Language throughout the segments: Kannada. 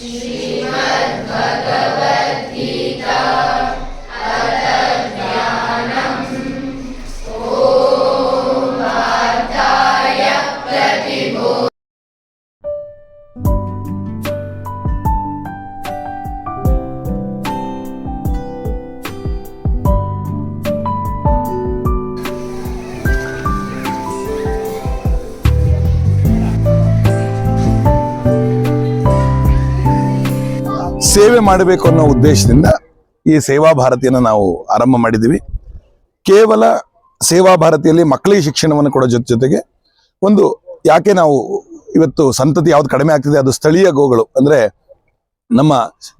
ಸೇವೆ ಮಾಡಬೇಕು ಅನ್ನೋ ಉದ್ದೇಶದಿಂದ ಈ ಸೇವಾ ಭಾರತಿಯನ್ನು ನಾವು ಆರಂಭ ಮಾಡಿದ್ದೀವಿ. ಕೇವಲ ಸೇವಾ ಭಾರತಿಯಲ್ಲಿ ಮಕ್ಕಳಿಗೆ ಶಿಕ್ಷಣವನ್ನು ಕೊಡೋ ಜೊತೆ ಜೊತೆಗೆ ಒಂದು ಯಾಕೆ ನಾವು ಇವತ್ತು ಸಂತತಿ ಯಾವ್ದು ಕಡಿಮೆ ಆಗ್ತಿದೆ, ಅದು ಸ್ಥಳೀಯ ಗೋಗಳು. ಅಂದ್ರೆ ನಮ್ಮ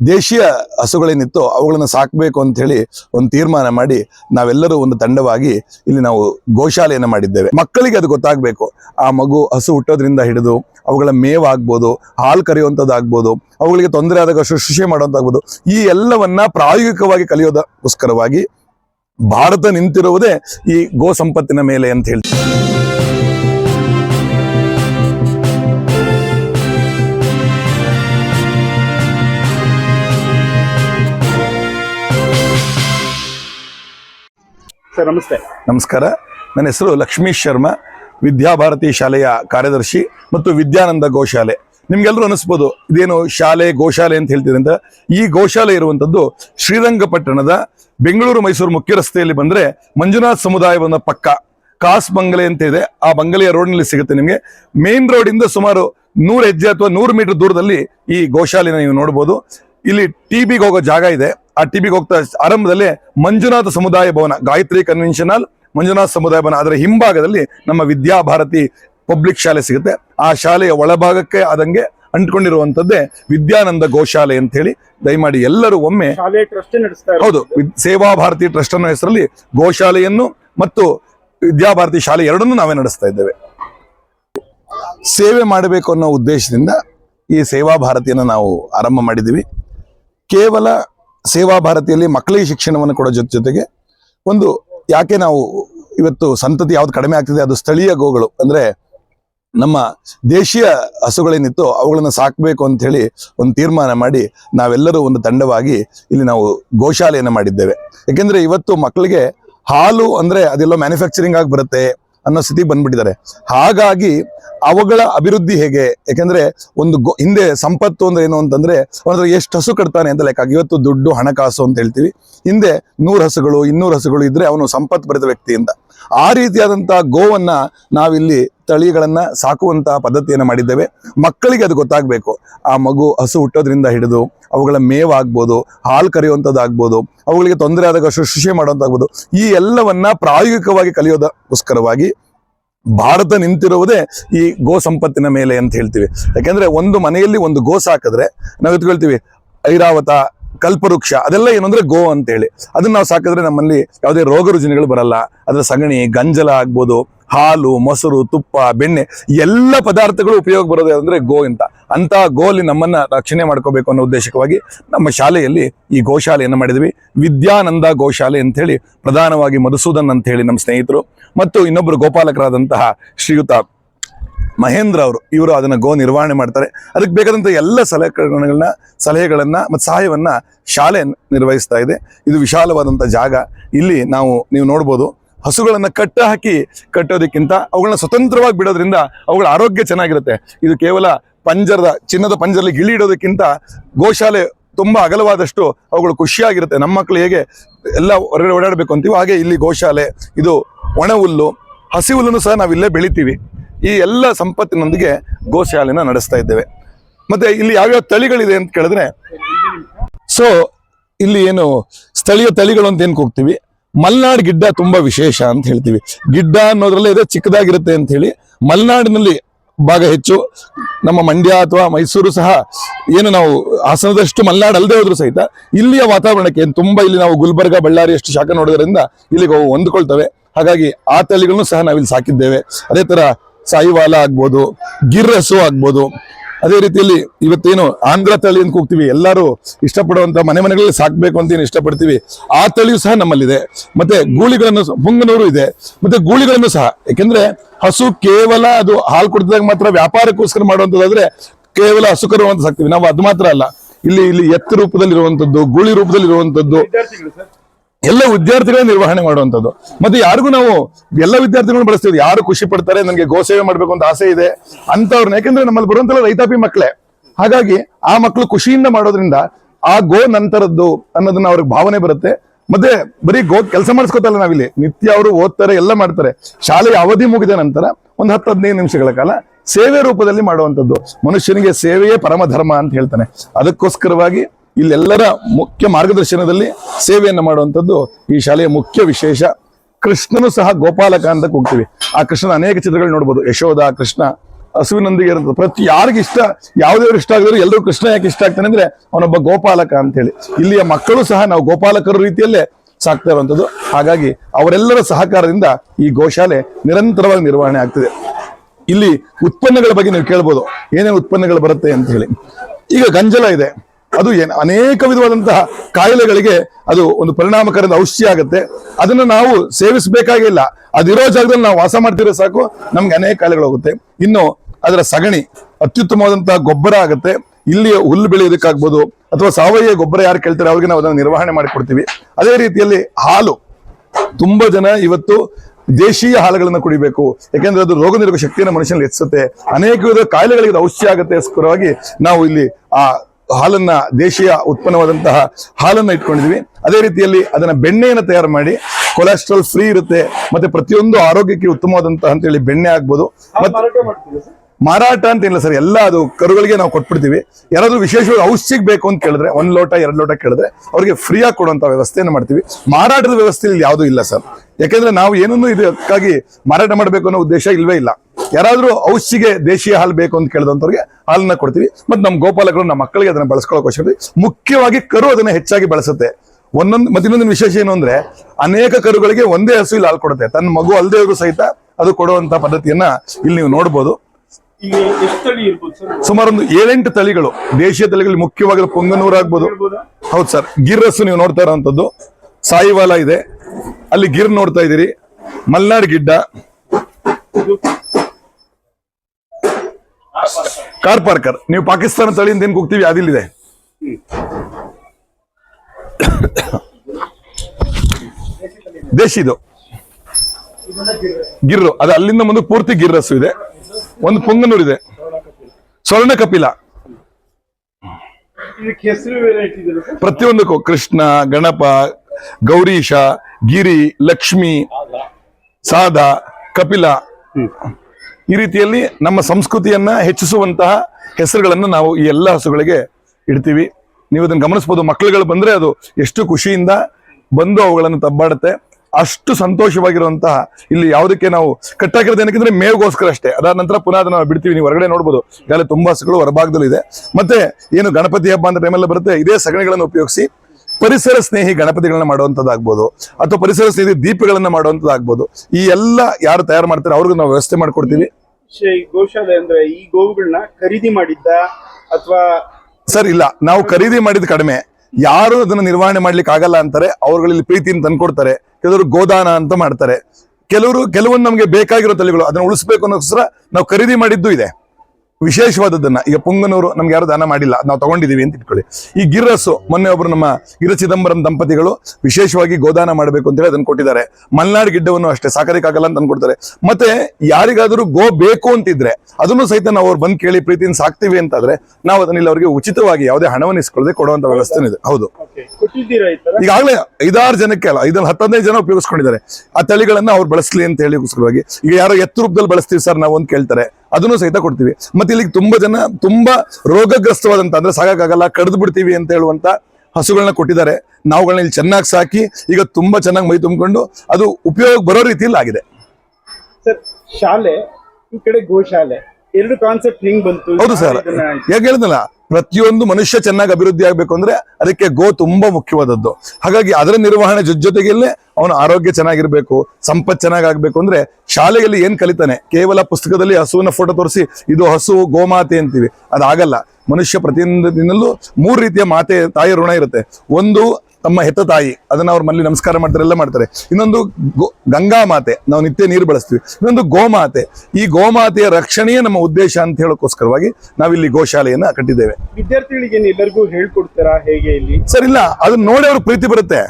ದೇಶೀಯ ಹಸುಗಳೇನಿತ್ತು ಅವುಗಳನ್ನು ಸಾಕಬೇಕು ಅಂತ ಹೇಳಿ ಒಂದು ತೀರ್ಮಾನ ಮಾಡಿ ನಾವೆಲ್ಲರೂ ಒಂದು ತಂಡವಾಗಿ ಇಲ್ಲಿ ನಾವು ಗೋಶಾಲೆಯನ್ನು ಮಾಡಿದ್ದೇವೆ. ಮಕ್ಕಳಿಗೆ ಅದು ಗೊತ್ತಾಗಬೇಕು. ಆ ಮಗು ಹಸು ಹುಟ್ಟೋದ್ರಿಂದ ಹಿಡಿದು ಅವುಗಳ ಮೇವಾಗ್ಬೋದು, ಹಾಲು ಕರೆಯುವಂಥದ್ದಾಗ್ಬೋದು, ಅವುಗಳಿಗೆ ತೊಂದರೆ ಆದಾಗ ಶುಶ್ರೂಷೆ ಮಾಡುವಂಥಾಗ್ಬೋದು ಈ ಎಲ್ಲವನ್ನ ಪ್ರಾಯೋಗಿಕವಾಗಿ ಕಲಿಯೋದಕ್ಕೋಸ್ಕರವಾಗಿ ಭಾರತ ನಿಂತಿರುವುದೇ ಈ ಗೋ ಸಂಪತ್ತಿನ ಮೇಲೆ ಅಂತ ಹೇಳಿ ಸರ್, ನಮಸ್ತೆ. ನಮಸ್ಕಾರ. ನನ್ನ ಹೆಸರು ಲಕ್ಷ್ಮೀಶ್ ಶರ್ಮಾ, ವಿದ್ಯಾಭಾರತಿ ಶಾಲೆಯ ಕಾರ್ಯದರ್ಶಿ ಮತ್ತು ವಿದ್ಯಾನಂದ ಗೋಶಾಲೆ. ನಿಮ್ಗೆಲ್ಲರೂ ಅನಿಸ್ಬೋದು, ಇದೇನು ಶಾಲೆ, ಗೋಶಾಲೆ ಅಂತ ಹೇಳ್ತೀರಿ ಅಂತ. ಈ ಗೋಶಾಲೆ ಇರುವಂತದ್ದು ಶ್ರೀರಂಗಪಟ್ಟಣದ ಬೆಂಗಳೂರು ಮೈಸೂರು ಮುಖ್ಯ ರಸ್ತೆಯಲ್ಲಿ ಬಂದ್ರೆ ಮಂಜುನಾಥ್ ಸಮುದಾಯವನ್ನ ಪಕ್ಕ. ಕಾಸ್ ಬಂಗಲೆ ಅಂತ ಇದೆ. ಆ ಬಂಗಲೆಯ ರೋಡ್ನಲ್ಲಿ ಸಿಗುತ್ತೆ ನಿಮಗೆ. ಮೇನ್ ರೋಡ್ ಇಂದ ಸುಮಾರು ನೂರು ಹೆಜ್ಜೆ ಅಥವಾ ನೂರು ಮೀಟರ್ ದೂರದಲ್ಲಿ ಈ ಗೋಶಾಲೆನ ನೀವು ನೋಡಬಹುದು ಇಲ್ಲಿ ಟಿ ಬಿಗೆ ಹೋಗೋ ಜಾಗ ಇದೆ. ಆ ಟಿ ಬಿಗೆ ಹೋಗ್ತಾ ಆರಂಭದಲ್ಲಿ ಮಂಜುನಾಥ ಸಮುದಾಯ ಭವನ ಗಾಯತ್ರಿ ಕನ್ವೆನ್ಷನಲ್ ಮಂಜುನಾಥ ಸಮುದಾಯ ಭವನ. ಅದರ ಹಿಂಭಾಗದಲ್ಲಿ ನಮ್ಮ ವಿದ್ಯಾಭಾರತಿ ಪಬ್ಲಿಕ್ ಶಾಲೆ ಸಿಗುತ್ತೆ. ಆ ಶಾಲೆಯ ಒಳಭಾಗಕ್ಕೆ ಆದಂಗೆ ಅಂಟ್ಕೊಂಡಿರುವಂತದ್ದೇ ವಿದ್ಯಾನಂದ ಗೋಶಾಲೆ ಅಂತ ಹೇಳಿ ದಯಮಾಡಿ ಎಲ್ಲರೂ ಒಮ್ಮೆ. ಹೌದು ಸೇವಾ ಭಾರತಿ ಟ್ರಸ್ಟ್ ಅನ್ನೋ ಹೆಸರಲ್ಲಿ ಗೋಶಾಲೆಯನ್ನು ಮತ್ತು ವಿದ್ಯಾಭಾರತಿ ಶಾಲೆ ಎರಡನ್ನೂ ನಾವೇ ನಡೆಸ್ತಾ ಇದ್ದೇವೆ. ಸೇವೆ ಮಾಡಬೇಕು ಅನ್ನೋ ಉದ್ದೇಶದಿಂದ ಈ ಸೇವಾ ಭಾರತಿಯನ್ನು ನಾವು ಆರಂಭ ಮಾಡಿದ್ದೀವಿ. ಕೇವಲ ಸೇವಾ ಭಾರತಿಯಲ್ಲಿ ಮಕ್ಕಳಿಗೆ ಶಿಕ್ಷಣವನ್ನು ಕೊಡೋ ಜೊತೆ ಜೊತೆಗೆ ಒಂದು ಯಾಕೆ ನಾವು ಇವತ್ತು ಸಂತತಿ ಯಾವ್ದು ಕಡಿಮೆ ಆಗ್ತಿದೆ, ಅದು ಸ್ಥಳೀಯ ಗೋಗಳು. ಅಂದ್ರೆ ನಮ್ಮ ದೇಶೀಯ ಹಸುಗಳೇನಿತ್ತು ಅವುಗಳನ್ನು ಸಾಕಬೇಕು ಅಂತ ಹೇಳಿ ಒಂದು ತೀರ್ಮಾನ ಮಾಡಿ ನಾವೆಲ್ಲರೂ ಒಂದು ತಂಡವಾಗಿ ಇಲ್ಲಿ ನಾವು ಗೋಶಾಲೆಯನ್ನು ಮಾಡಿದ್ದೇವೆ. ಯಾಕೆಂದ್ರೆ ಇವತ್ತು ಮಕ್ಕಳಿಗೆ ಹಾಲು ಅಂದ್ರೆ ಅದೆಲ್ಲೋ ಮ್ಯಾನುಫ್ಯಾಕ್ಚರಿಂಗ್ ಆಗಿ ಬರುತ್ತೆ ಅನ್ನೋ ಸ್ಥಿತಿಗೆ ಬಂದ್ಬಿಟ್ಟಿದ್ದಾರೆ. ಹಾಗಾಗಿ ಅವುಗಳ ಅಭಿವೃದ್ಧಿ ಹೇಗೆ? ಯಾಕೆಂದ್ರೆ ಒಂದು ಹಿಂದೆ ಸಂಪತ್ತು ಅಂದ್ರೆ ಏನು ಅಂತಂದ್ರೆ ಅವನತ್ರ ಎಷ್ಟು ಹಸು ಕಟ್ತಾನೆ ಅಂತ ಲೆಕ್ಕ. ಇವತ್ತು ದುಡ್ಡು, ಹಣಕಾಸು ಅಂತ ಹೇಳ್ತೀವಿ. ಹಿಂದೆ ನೂರು ಹಸುಗಳು, ಇನ್ನೂರು ಹಸುಗಳು ಇದ್ರೆ ಅವನು ಸಂಪತ್ತು ಬರೆದ ವ್ಯಕ್ತಿಯಿಂದ ಆ ರೀತಿಯಾದಂತಹ ಗೋವನ್ನ ನಾವಿಲ್ಲಿ ತಳಿಗಳನ್ನ ಸಾಕುವಂತಹ ಪದ್ಧತಿಯನ್ನು ಮಾಡಿದ್ದೇವೆ. ಮಕ್ಕಳಿಗೆ ಅದು ಗೊತ್ತಾಗಬೇಕು. ಆ ಮಗು ಹಸು ಹುಟ್ಟೋದ್ರಿಂದ ಹಿಡಿದು ಅವುಗಳ ಮೇವಾಗ್ಬೋದು, ಹಾಲು ಕರೆಯುವಂಥದ್ದಾಗ್ಬೋದು ಅವುಗಳಿಗೆ ತೊಂದರೆ ಆದಾಗ ಶುಶ್ರೂಷೆ ಮಾಡುವಂತಾಗ್ಬೋದು. ಈ ಎಲ್ಲವನ್ನ ಪ್ರಾಯೋಗಿಕವಾಗಿ ಕಲಿಯೋದಕ್ಕೋಸ್ಕರವಾಗಿ ಭಾರತ ನಿಂತಿರುವುದೇ ಈ ಗೋ ಸಂಪತ್ತಿನ ಮೇಲೆ ಅಂತ ಹೇಳ್ತೀವಿ. ಯಾಕೆಂದ್ರೆ ಒಂದು ಮನೆಯಲ್ಲಿ ಒಂದು ಗೋ ಸಾಕಿದ್ರೆ ನಾವು ಎತ್ಕೊಳ್ತೀವಿ, ಐರಾವತ, ಕಲ್ಪವೃಕ್ಷ, ಅದೆಲ್ಲ ಏನು ಅಂದ್ರೆ ಗೋ ಅಂತ ಹೇಳಿ ಅದನ್ನ ನಾವು ಸಾಕಿದ್ರೆ ನಮ್ಮಲ್ಲಿ ಯಾವುದೇ ರೋಗ ರುಜಿನಗಳು ಬರಲ್ಲ. ಅದರ ಸಗಣಿ, ಗಂಜಲ ಆಗ್ಬೋದು ಹಾಲು, ಮೊಸರು, ತುಪ್ಪ, ಬೆಣ್ಣೆ ಎಲ್ಲ ಪದಾರ್ಥಗಳು ಉಪಯೋಗ ಬರೋದು ಅಂದ್ರೆ ಗೋ ಅಂತ. ಅಂತ ಗೋಲಿ ನಮ್ಮನ್ನ ರಕ್ಷಣೆ ಮಾಡ್ಕೋಬೇಕು ಅನ್ನೋ ಉದ್ದೇಶಕವಾಗಿ ನಮ್ಮ ಶಾಲೆಯಲ್ಲಿ ಈ ಗೋಶಾಲೆಯನ್ನು ಮಾಡಿದ್ವಿ. ವಿದ್ಯಾನಂದ ಗೋಶಾಲೆ ಅಂತ ಹೇಳಿ ಪ್ರಧಾನವಾಗಿ ಮಧುಸೂದನ್ ಅಂತ ಹೇಳಿ ನಮ್ಮ ಸ್ನೇಹಿತರು ಮತ್ತು ಇನ್ನೊಬ್ಬರು ಗೋಪಾಲಕರಾದಂತಹ ಶ್ರೀಯುತ ಮಹೇಂದ್ರ ಅವರು, ಇವರು ಅದನ್ನ ಗೋ ನಿರ್ವಹಣೆ ಮಾಡ್ತಾರೆ. ಅದಕ್ಕೆ ಬೇಕಾದಂತ ಎಲ್ಲ ಸಲಕರಣೆಗಳನ್ನ, ಸಲಹೆಗಳನ್ನ ಮತ್ತು ಸಹಾಯವನ್ನ ಶಾಲೆ ನಿರ್ವಹಿಸ್ತಾ ಇದೆ. ಇದು ವಿಶಾಲವಾದಂಥ ಜಾಗ. ಇಲ್ಲಿ ನಾವು, ನೀವು ನೋಡ್ಬೋದು ಹಸುಗಳನ್ನ ಕಟ್ಟ ಹಾಕಿ ಕಟ್ಟೋದಕ್ಕಿಂತ ಅವುಗಳನ್ನ ಸ್ವತಂತ್ರವಾಗಿ ಬಿಡೋದ್ರಿಂದ ಅವುಗಳ ಆರೋಗ್ಯ ಚೆನ್ನಾಗಿರುತ್ತೆ. ಇದು ಕೇವಲ ಪಂಜರದ, ಚಿನ್ನದ ಪಂಜರಲ್ಲಿ ಗಿಳಿ ಇಡೋದಕ್ಕಿಂತ ಗೋಶಾಲೆ ತುಂಬ ಅಗಲವಾದಷ್ಟು ಅವುಗಳು ಖುಷಿಯಾಗಿರುತ್ತೆ. ನಮ್ಮ ಮಕ್ಕಳು ಹೇಗೆ ಎಲ್ಲ ಹೊರಗಡೆ ಓಡಾಡಬೇಕು ಅಂತೀವಿ ಹಾಗೆ ಇಲ್ಲಿ ಗೋಶಾಲೆ, ಇದು ಒಣ ಹುಲ್ಲು ಹಸಿ ಹುಲ್ಲನ್ನು ಸಹ ನಾವಿಲ್ಲೇ ಬೆಳಿತೀವಿ. ಈ ಎಲ್ಲ ಸಂಪತ್ತಿನೊಂದಿಗೆ ಗೋಶಾಲೆನ ನಡೆಸ್ತಾ ಇದ್ದೇವೆ. ಮತ್ತೆ ಇಲ್ಲಿ ಯಾವ್ಯಾವ ತಳಿಗಳಿದೆ ಅಂತ ಕೇಳಿದ್ರೆ, ಸೊ, ಇಲ್ಲಿ ಏನು ಸ್ಥಳೀಯ ತಳಿಗಳು ಅಂತ ಏನ್ ಹೋಗ್ತೀವಿ ಮಲ್ನಾಡ್ ಗಿಡ್ಡ ತುಂಬಾ ವಿಶೇಷ ಅಂತ ಹೇಳ್ತೀವಿ. ಗಿಡ್ಡ ಅನ್ನೋದ್ರಲ್ಲೇ ಇದೆ, ಚಿಕ್ಕದಾಗಿರುತ್ತೆ ಅಂತ ಹೇಳಿ ಮಲ್ನಾಡಿನಲ್ಲಿ ಭಾಗ ಹೆಚ್ಚು. ನಮ್ಮ ಮಂಡ್ಯ ಅಥವಾ ಮೈಸೂರು ಸಹ ಏನು ನಾವು ಹಾಸನದಷ್ಟು ಮಲ್ನಾಡ್ ಅಲ್ಲದೆ ಹೋದ್ರು ಸಹಿತ ಇಲ್ಲಿಯ ವಾತಾವರಣಕ್ಕೆ ಏನು ತುಂಬಾ ಇಲ್ಲಿ ನಾವು ಗುಲ್ಬರ್ಗ, ಬಳ್ಳಾರಿ ಅಷ್ಟು ಶಾಖ ನೋಡೋದ್ರಿಂದ ಇಲ್ಲಿಗೆ ಅವು ಹೊಂದ್ಕೊಳ್ತವೆ. ಹಾಗಾಗಿ ಆ ತಳಿಗಳನ್ನು ಸಹ ನಾವಿಲ್ಲಿ ಸಾಕಿದ್ದೇವೆ. ಅದೇ ತರ ಸಾಯಿವಾಲ ಆಗ್ಬೋದು ಗಿರ್ ಹಸು ಆಗ್ಬೋದು ಅದೇ ರೀತಿಯಲ್ಲಿ ಇವತ್ತೇನು ಆಂಧ್ರ ತಳಿ ಅಂತ ಕೂಗ್ತೀವಿ, ಎಲ್ಲರೂ ಇಷ್ಟಪಡುವಂತ ಮನೆ ಮನೆಗಳಲ್ಲಿ ಸಾಕ್ಬೇಕು ಅಂತ ಏನು ಇಷ್ಟಪಡ್ತೀವಿ, ಆ ತಳಿಯು ಸಹ ನಮ್ಮಲ್ಲಿದೆ. ಮತ್ತೆ ಗೂಳಿಗಳನ್ನು ಪುಂಗನೂರು ಇದೆ. ಮತ್ತೆ ಗೂಳಿಗಳನ್ನು ಸಹ ಯಾಕೆಂದ್ರೆ ಹಸು ಕೇವಲ ಅದು ಹಾಲು ಕುಡಿದಾಗ ಮಾತ್ರ ವ್ಯಾಪಾರಕ್ಕೋಸ್ಕರ ಮಾಡುವಂಥದ್ದಾದರೆ ಕೇವಲ ಹಸುಕರು ಅಂತ ಸಾಕ್ತೀವಿ. ನಾವು ಅದು ಮಾತ್ರ ಅಲ್ಲ, ಇಲ್ಲಿ ಇಲ್ಲಿ ಎತ್ತು ರೂಪದಲ್ಲಿರುವಂಥದ್ದು ಗೂಳಿ ರೂಪದಲ್ಲಿರುವಂಥದ್ದು ಎಲ್ಲ ವಿದ್ಯಾರ್ಥಿಗಳ ನಿರ್ವಹಣೆ ಮಾಡುವಂಥದ್ದು. ಮತ್ತೆ ಯಾರಿಗೂ ನಾವು ಎಲ್ಲ ವಿದ್ಯಾರ್ಥಿಗಳನ್ನು ಬಳಸ್ತೀವಿ. ಯಾರು ಖುಷಿ ಪಡ್ತಾರೆ, ನನಗೆ ಗೋಸೇವೆ ಮಾಡಬೇಕು ಅಂತ ಆಸೆ ಇದೆ ಅಂತವ್ರನ್ನ. ಯಾಕೆಂದ್ರೆ ನಮ್ಮಲ್ಲಿ ಬರುವಂತಲ್ಲ ರೈತಾಪಿ ಮಕ್ಕಳೇ ಹಾಗಾಗಿ ಆ ಮಕ್ಕಳು ಖುಷಿಯಿಂದ ಮಾಡೋದ್ರಿಂದ ಆ ಗೋ ನಂತರದ್ದು ಅನ್ನೋದನ್ನ ಅವ್ರಿಗೆ ಭಾವನೆ ಬರುತ್ತೆ. ಮತ್ತೆ ಬರೀ ಗೋ ಕೆಲಸ ಮಾಡಿಸ್ಕೋತಲ್ಲ ನಾವಿಲ್ಲಿ. ನಿತ್ಯ ಅವರು ಓದ್ತಾರೆ, ಎಲ್ಲ ಮಾಡ್ತಾರೆ. ಶಾಲೆಯ ಅವಧಿ ಮುಗಿದ ನಂತರ ಒಂದು ಹತ್ತು ಹದಿನೈದು ನಿಮಿಷಗಳ ಕಾಲ ಸೇವೆ ರೂಪದಲ್ಲಿ ಮಾಡುವಂಥದ್ದು. ಮನುಷ್ಯನಿಗೆ ಸೇವೆಯೇ ಪರಮ ಧರ್ಮ ಅಂತ ಹೇಳ್ತಾನೆ. ಅದಕ್ಕೋಸ್ಕರವಾಗಿ ಇಲ್ಲೆಲ್ಲರ ಮುಖ್ಯ ಮಾರ್ಗದರ್ಶನದಲ್ಲಿ ಸೇವೆಯನ್ನು ಮಾಡುವಂಥದ್ದು ಈ ಶಾಲೆಯ ಮುಖ್ಯ ವಿಶೇಷ. ಕೃಷ್ಣನು ಸಹ ಗೋಪಾಲಕ ಅಂತ ಹೋಗ್ತೀವಿ. ಆ ಕೃಷ್ಣನ ಅನೇಕ ಚಿತ್ರಗಳು ನೋಡ್ಬೋದು. ಯಶೋಧ, ಕೃಷ್ಣ, ಹಸುವಿನೊಂದಿಗೆ ಇರುತ್ತೆ ಪ್ರತಿ ಯಾರಿಗೆ ಇಷ್ಟ ಯಾವುದೇವ್ರು ಇಷ್ಟ ಆಗಿದ್ರು ಎಲ್ಲರೂ ಕೃಷ್ಣ ಯಾಕೆ ಇಷ್ಟ ಆಗ್ತಾನೆ ಅಂದ್ರೆ ಅವನೊಬ್ಬ ಗೋಪಾಲಕ ಅಂತ ಹೇಳಿ ಇಲ್ಲಿಯ ಮಕ್ಕಳು ಸಹ ನಾವು ಗೋಪಾಲಕರ ರೀತಿಯಲ್ಲೇ ಸಾಕ್ತಾ ಇರುವಂಥದ್ದು. ಹಾಗಾಗಿ ಅವರೆಲ್ಲರ ಸಹಕಾರದಿಂದ ಈ ಗೋಶಾಲೆ ನಿರಂತರವಾಗಿ ನಿರ್ವಹಣೆ ಆಗ್ತಿದೆ. ಇಲ್ಲಿ ಉತ್ಪನ್ನಗಳ ಬಗ್ಗೆ ನೀವು ಕೇಳ್ಬೋದು. ಏನೇನು ಉತ್ಪನ್ನಗಳು ಬರುತ್ತೆ ಅಂತ ಹೇಳಿ. ಈಗ ಗಂಜಲ ಇದೆ. ಅದು ಏನು ಅನೇಕ ವಿಧವಾದಂತಹ ಕಾಯಿಲೆಗಳಿಗೆ ಅದು ಒಂದು ಪರಿಣಾಮಕಾರಿ ಔಷಧಿ ಆಗುತ್ತೆ. ಅದನ್ನು ನಾವು ಸೇವಿಸಬೇಕಾಗಿಲ್ಲ. ಅದಿರೋ ಜಾಗದಲ್ಲಿ ನಾವು ವಾಸ ಮಾಡ್ತಿರೋ ಸಾಕು, ನಮ್ಗೆ ಅನೇಕ ಕಾಯಿಲೆಗಳು ಹೋಗುತ್ತೆ. ಇನ್ನು ಅದರ ಸಗಣಿ ಅತ್ಯುತ್ತಮವಾದಂತಹ ಗೊಬ್ಬರ ಆಗುತ್ತೆ. ಇಲ್ಲಿ ಹುಲ್ಲು ಬೆಳೆಯೋದಕ್ಕಾಗ್ಬೋದು ಅಥವಾ ಸಾವಯವ ಗೊಬ್ಬರ ಯಾರು ಕೇಳ್ತಾರೆ, ಅವ್ರಿಗೆ ನಾವು ಅದನ್ನು ನಿರ್ವಹಣೆ ಮಾಡಿಕೊಡ್ತೀವಿ. ಅದೇ ರೀತಿಯಲ್ಲಿ ಹಾಲು. ತುಂಬಾ ಜನ ಇವತ್ತು ದೇಶೀಯ ಹಾಲುಗಳನ್ನು ಕುಡಿಬೇಕು. ಯಾಕೆಂದ್ರೆ ಅದು ರೋಗ ನಿರೋಧಕ ಶಕ್ತಿಯನ್ನು ಮನುಷ್ಯನಲ್ಲಿ ಹೆಚ್ಚಿಸುತ್ತೆ. ಅನೇಕ ವಿಧ ಕಾಯಿಲೆಗಳಿಗೆ ಔಷಧಿ ಆಗುತ್ತೆ. ಸ್ಕರವಾಗಿ ನಾವು ಇಲ್ಲಿ ಆ ಹಾಲನ್ನ ದೇಶೀಯ ಉತ್ಪನ್ನವಾದಂತಹ ಹಾಲನ್ನ ಇಟ್ಕೊಂಡಿದೀವಿ. ಅದೇ ರೀತಿಯಲ್ಲಿ ಅದನ್ನ ಬೆಣ್ಣೆಯನ್ನು ತಯಾರು ಮಾಡಿ ಕೊಲೆಸ್ಟ್ರಾಲ್ ಫ್ರೀ ಇರುತ್ತೆ ಮತ್ತೆ ಪ್ರತಿಯೊಂದು ಆರೋಗ್ಯಕ್ಕೆ ಉತ್ತಮವಾದಂತಹ ಅಂತ ಹೇಳಿ ಬೆಣ್ಣೆ ಆಗ್ಬೋದು ಮತ್ತೆ ಮಾರಾಟ ಅಂತ ಇಲ್ಲ ಸರ್ ಎಲ್ಲ ಅದು ಕರುಗಳಿಗೆ ನಾವು ಕೊಟ್ಬಿಡ್ತೀವಿ. ಯಾರಾದ್ರೂ ವಿಶೇಷವಾಗಿ ಔಷಧಿಗೆ ಬೇಕು ಅಂತ ಕೇಳಿದ್ರೆ ಒಂದ್ ಲೋಟ ಎರಡ್ ಲೋಟ ಕೇಳಿದ್ರೆ ಅವ್ರಿಗೆ ಫ್ರೀ ಆಗಿ ಕೊಡುವಂತ ವ್ಯವಸ್ಥೆಯನ್ನು ಮಾಡ್ತೀವಿ. ಮಾರಾಟದ ವ್ಯವಸ್ಥೆ ಇಲ್ಲಿ ಯಾವುದೂ ಇಲ್ಲ ಸರ್. ಯಾಕಂದ್ರೆ ನಾವು ಏನನ್ನು ಇದಕ್ಕಾಗಿ ಮಾರಾಟ ಮಾಡಬೇಕು ಅನ್ನೋ ಉದ್ದೇಶ ಇಲ್ವೇ ಇಲ್ಲ. ಯಾರಾದ್ರೂ ಔಷಧಿಗೆ ದೇಶೀಯ ಹಾಲು ಬೇಕು ಅಂತ ಕೇಳಿದಂಥವ್ರಿಗೆ ಹಾಲನ್ನ ಕೊಡ್ತೀವಿ. ಮತ್ತೆ ನಮ್ಮ ಗೋಪಾಲಕರು ನಮ್ಮ ಮಕ್ಕಳಿಗೆ ಅದನ್ನ ಬಳಸ್ಕೊಳ್ಳೋಕೆ ಅವಶ್ಯಕತೆ ಮುಖ್ಯವಾಗಿ ಕರು ಅದನ್ನ ಹೆಚ್ಚಾಗಿ ಬಳಸುತ್ತೆ. ಒಂದೊಂದು ಮತ್ತೆ ಇನ್ನೊಂದು ವಿಶೇಷ ಏನು ಅಂದ್ರೆ ಅನೇಕ ಕರುಗಳಿಗೆ ಒಂದೇ ಹಸು ಇಲ್ಲಿ ಹಾಲು ಕೊಡುತ್ತೆ. ತನ್ನ ಮಗು ಅಲ್ಲದೆ ಇದ್ರು ಸಹಿತ ಅದು ಕೊಡುವಂತ ಪದ್ಧತಿಯನ್ನ ಇಲ್ಲಿ ನೀವು ನೋಡ್ಬೋದು. ಸುಮಾರು ಒಂದು ಏಳೆಂಟು ತಳಿಗಳು. ದೇಶೀಯ ತಳಿಗಳು ಮುಖ್ಯವಾಗಿ ಪೊಂಗನೂರು ಆಗ್ಬೋದು. ಹೌದು ಸರ್. ಗಿರ್ ಹಸು ನೀವು ನೋಡ್ತಾ ಇರೋಂಥದ್ದು. ಸಾಯಿವಾಲ ಇದೆ. ಅಲ್ಲಿ ಗಿರ್ ನೋಡ್ತಾ ಇದ್ದೀರಿ. ಮಲ್ನಾಡ್ ಗಿಡ್ಡ. ಕಾರ್ ಪಾರ್ಕರ್. ನೀವು ಪಾಕಿಸ್ತಾನ ತಳಿಯಿಂದ ಏನ್ ಹೋಗ್ತೀವಿ ಅದಿಲ್ಲಿದೆ. ದೇಶಿದು. ಗಿರ್ರು. ಅದು ಅಲ್ಲಿಂದ ಮುಂದೆ ಪೂರ್ತಿ ಗಿರ್ರಸ್ಸು ಇದೆ. ಒಂದು ಪೊಂಗನೂರು ಇದೆ ಸ್ವರ್ಣ ಕಪಿಲ ಪ್ರತಿಯೊಂದಕ್ಕೂ ಕೃಷ್ಣ ಗಣಪ ಗೌರೀಶ ಗಿರಿ ಲಕ್ಷ್ಮಿ ಸಾದ ಕಪಿಲ. ಈ ರೀತಿಯಲ್ಲಿ ನಮ್ಮ ಸಂಸ್ಕೃತಿಯನ್ನ ಹೆಚ್ಚಿಸುವಂತಹ ಹೆಸರುಗಳನ್ನು ನಾವು ಈ ಎಲ್ಲ ಹಸುಗಳಿಗೆ ಇಡ್ತೀವಿ. ನೀವು ಅದನ್ನು ಗಮನಿಸಬಹುದು ಮಕ್ಕಳುಗಳು ಬಂದ್ರೆ ಅದು ಎಷ್ಟು ಖುಷಿಯಿಂದ ಬಂದು ಅವುಗಳನ್ನು ತಬ್ಬಾಡುತ್ತೆ. ಅಷ್ಟು ಸಂತೋಷವಾಗಿರುವಂತಹ ಇಲ್ಲಿ ಯಾವುದಕ್ಕೆ ನಾವು ಕಟ್ಟಾಕಿರೋದು ಏನಕ್ಕೆ ಮೇವ್ಗೋಸ್ಕರ ಅಷ್ಟೇ. ಅದಾದ ನಂತರ ಪುನಃ ಅದನ್ನು ಬಿಡ್ತೀವಿ. ನೀವು ಹೊರಗಡೆ ನೋಡ್ಬೋದು. ಈಗಾಗಲೇ ತುಂಬಾ ಹಸುಗಳು ಹೊರಭಾಗದಲ್ಲಿ ಇದೆ ಮತ್ತೆ ಏನು ಗಣಪತಿ ಹಬ್ಬ ಅಂತ ಟೈಮೆಲ್ಲ ಬರುತ್ತೆ. ಇದೇ ಸಗಣಿಗಳನ್ನು ಉಪಯೋಗಿಸಿ ಪರಿಸರ ಸ್ನೇಹಿ ಗಣಪತಿಗಳನ್ನ ಮಾಡುವಂತದ್ದಾಗ್ಬೋದು ಅಥವಾ ಪರಿಸರ ಸ್ನೇಹಿ ದೀಪಗಳನ್ನ ಮಾಡುವಂತದ್ದಾಗ್ಬೋದು ಈ ಎಲ್ಲ ಯಾರು ತಯಾರು ಮಾಡ್ತಾರೆ ಅವ್ರಿಗೆ ನಾವು ವ್ಯವಸ್ಥೆ ಮಾಡ್ಕೊಡ್ತೀವಿ. ಗೋಶಾಲೆ ಅಂದ್ರೆ ಈ ಗೋವುಗಳನ್ನ ಖರೀದಿ ಮಾಡಿದ್ದ ಅಥವಾ ಸರ್ ಇಲ್ಲ ನಾವು ಖರೀದಿ ಮಾಡಿದ ಕಡಿಮೆ. ಯಾರು ಅದನ್ನ ನಿರ್ವಹಣೆ ಮಾಡ್ಲಿಕ್ಕೆ ಆಗಲ್ಲ ಅಂತಾರೆ ಅವ್ರಗಳಲ್ಲಿ ಪ್ರೀತಿಯನ್ನು ತಂದ್ಕೊಡ್ತಾರೆ ಕೆಲವರು ಗೋದಾನ ಅಂತ ಮಾಡ್ತಾರೆ. ಕೆಲವರು ಕೆಲವೊಂದು ನಮಗೆ ಬೇಕಾಗಿರೋ ತಳಿಗಳು ಅದನ್ನ ಉಳಿಸ್ಬೇಕು ಅನ್ನೋಸ್ಕರ ನಾವು ಖರೀದಿ ಮಾಡಿದ್ದು ಇದೆ. ವಿಶೇಷವಾದದ್ದನ್ನ ಈಗ ಪುಂಗನೂರು ನಮ್ಗೆ ಯಾರು ದಾನ ಮಾಡಿಲ್ಲ ನಾವು ತಗೊಂಡಿದೀವಿ ಅಂತ ಇಟ್ಕೊಳ್ಳಿ. ಈ ಗಿರ್ರಸ್ಸು ಮೊನ್ನೆ ಒಬ್ರು ನಮ್ಮ ಗಿರ ಚಿದಂಬರಂ ದಂಪತಿಗಳು ವಿಶೇಷವಾಗಿ ಗೋದಾನ ಮಾಡಬೇಕು ಅಂತ ಹೇಳಿ ಅದನ್ನ ಕೊಟ್ಟಿದ್ದಾರೆ. ಮಲ್ನಾಡ್ ಗಿಡ್ಡವನ್ನು ಅಷ್ಟೇ ಸಾಕರಿಕಾಗಲ್ಲ ಅಂತ ಅನ್ಕೊಡ್ತಾರೆ. ಮತ್ತೆ ಯಾರಿಗಾದ್ರೂ ಗೋ ಬೇಕು ಅಂತಿದ್ರೆ ಅದನ್ನು ಸಹಿತ ನಾವು ಅವ್ರು ಬಂದ್ ಕೇಳಿ ಪ್ರೀತಿಯಿಂದ ಸಾಕ್ತಿವಿ ಅಂತಾದ್ರೆ ನಾವು ಅದನ್ನ ಇಲ್ಲಿ ಅವರಿಗೆ ಉಚಿತವಾಗಿ ಯಾವುದೇ ಹಣವನ್ನು ಇಸ್ಕೊಳ್ಳದೆ ಕೊಡುವಂತ ವ್ಯವಸ್ಥೆ ಇದೆ. ಹೌದು. ಈಗಾಗಲೇ ಐದಾರು ಜನಕ್ಕೆ ಅಲ್ಲ ಐದಲ್ಲಿ ಹತ್ತದೈದು ಜನ ಉಪಯೋಗಿಸ್ಕೊಂಡಿದ್ದಾರೆ. ಆ ತಳಿಗಳನ್ನ ಅವ್ರು ಬಳಸಲಿ ಅಂತ ಹೇಳಿ ಈಗ ಯಾರೋ ಎತ್ತು ರೂಪದಲ್ಲಿ ಬಳಸ್ತೀವಿ ಸರ್ ನಾವು ಅಂತ ಕೇಳ್ತಾರೆ. ಅದನ್ನು ಸಹಿತ ಕೊಡ್ತೀವಿ. ಮತ್ತೆ ಇಲ್ಲಿ ತುಂಬಾ ಜನ ತುಂಬಾ ರೋಗಗ್ರಸ್ತವಾದಂತ ಅಂದ್ರೆ ಸಾಕಾಗಲ್ಲ ಕಡ್ದು ಬಿಡ್ತೀವಿ ಅಂತ ಹೇಳುವಂತ ಹಸುಗಳನ್ನ ಕೊಟ್ಟಿದ್ದಾರೆ. ನಾವುಗಳನ್ನ ಇಲ್ಲಿ ಚೆನ್ನಾಗಿ ಸಾಕಿ ಈಗ ತುಂಬಾ ಚೆನ್ನಾಗಿ ಮೈ ತುಂಬಿಕೊಂಡು ಅದು ಉಪಯೋಗ ಬರೋ ರೀತಿಯಲ್ಲಿ ಆಗಿದೆ. ಸರ್ ಶಾಲೆ ಈ ಕಡೆ ಗೋಶಾಲೆ ಎರಡು ಕಾನ್ಸೆಪ್ಟ್ ಹೆಂಗ್ ಬಂತು. ಹೌದು ಸರ್ ಯಾಕೆ ಹೇಳಿದ್ನಲ್ಲ? ಪ್ರತಿಯೊಂದು ಮನುಷ್ಯ ಚೆನ್ನಾಗಿ ಅಭಿವೃದ್ಧಿ ಆಗಬೇಕು ಅಂದ್ರೆ ಅದಕ್ಕೆ ಗೋ ತುಂಬಾ ಮುಖ್ಯವಾದದ್ದು. ಹಾಗಾಗಿ ಅದರ ನಿರ್ವಹಣೆ ಜೊತೆ ಜೊತೆಗೆಲ್ಲೇ ಅವನ ಆರೋಗ್ಯ ಚೆನ್ನಾಗಿರ್ಬೇಕು, ಸಂಪತ್ ಚೆನ್ನಾಗಾಗ್ಬೇಕು ಅಂದ್ರೆ ಶಾಲೆಯಲ್ಲಿ ಏನ್ ಕಲಿತಾನೆ? ಕೇವಲ ಪುಸ್ತಕದಲ್ಲಿ ಹಸುವಿನ ಫೋಟೋ ತೋರಿಸಿ, ಇದು ಹಸು, ಗೋಮಾತೆ ಅಂತೀವಿ. ಅದಾಗಲ್ಲ. ಮನುಷ್ಯ ಪ್ರತಿಯೊಂದು ದಿನಲ್ಲೂ ಮೂರು ರೀತಿಯ ಮಾತೆ, ತಾಯಿ ಋಣ ಇರುತ್ತೆ. ಒಂದು ನಮ್ಮ ಹೆತ್ತ ತಾಯಿ ಅದನ್ನ ಅವ್ರ ಮಲ್ಲಿ ನಮಸ್ಕಾರ ಮಾಡ್ತಾರೆ ಎಲ್ಲ ಮಾಡ್ತಾರೆ. ಇನ್ನೊಂದು ಗಂಗಾ ಮಾತೆ ನಾವು ನಿತ್ಯ ನೀರು ಬಳಸ್ತೀವಿ. ಇನ್ನೊಂದು ಗೋಮಾತೆ. ಈ ಗೋಮಾತೆಯ ರಕ್ಷಣೆಯೇ ನಮ್ಮ ಉದ್ದೇಶ ಅಂತ ಹೇಳೋಕ್ಕೋಸ್ಕರವಾಗಿ ನಾವಿಲ್ಲಿ ಗೋಶಾಲೆಯನ್ನ ಕಟ್ಟಿದ್ದೇವೆ. ವಿದ್ಯಾರ್ಥಿಗಳಿಗೆ ಎಲ್ಲರಿಗೂ ಹೇಳ್ಕೊಡ್ತಾರಾ? ಹೇಗೆ ಇಲ್ಲಿ? ಸರ್ ಇಲ್ಲ. ಅದನ್ನ ನೋಡಿ ಅವ್ರಿಗೆ ಪ್ರೀತಿ ಬರುತ್ತೆ.